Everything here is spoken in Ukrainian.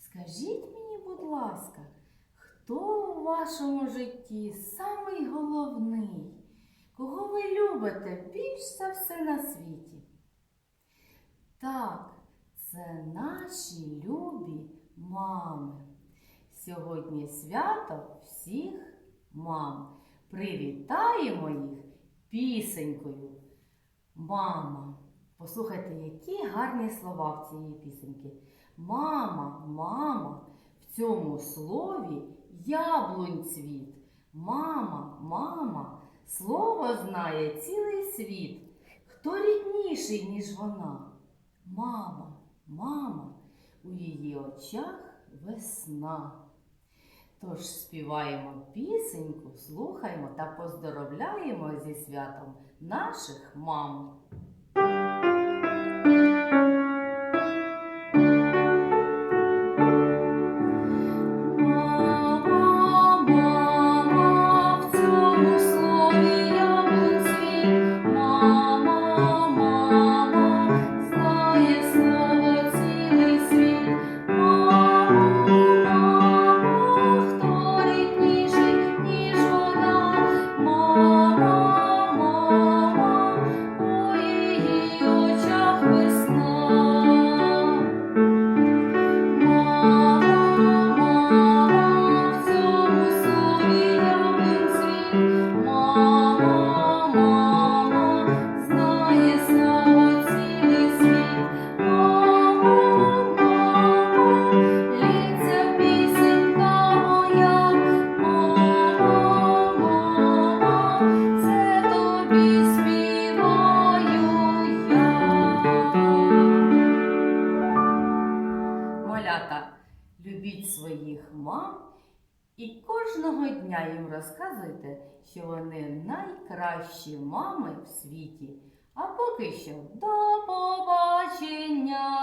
скажіть мені, будь ласка, хто у вашому житті самий? Кого ви любите більш за все на світі? Так, це наші любі мами. Сьогодні свято всіх мам. Привітаємо їх пісенькою. Мама. Послухайте, які гарні слова в цієї пісеньки. Мама, мама, в цьому слові яблунь цвіт. Мама, мама, слово знає цілий світ. Хто рідніший, ніж вона? Мама, мама, у її очах весна. Тож співаємо пісеньку, слухаємо та поздоровляємо зі святом наших мам. Любіть своїх мам і кожного дня їм розказуйте, що вони найкращі мами в світі. А поки що до побачення!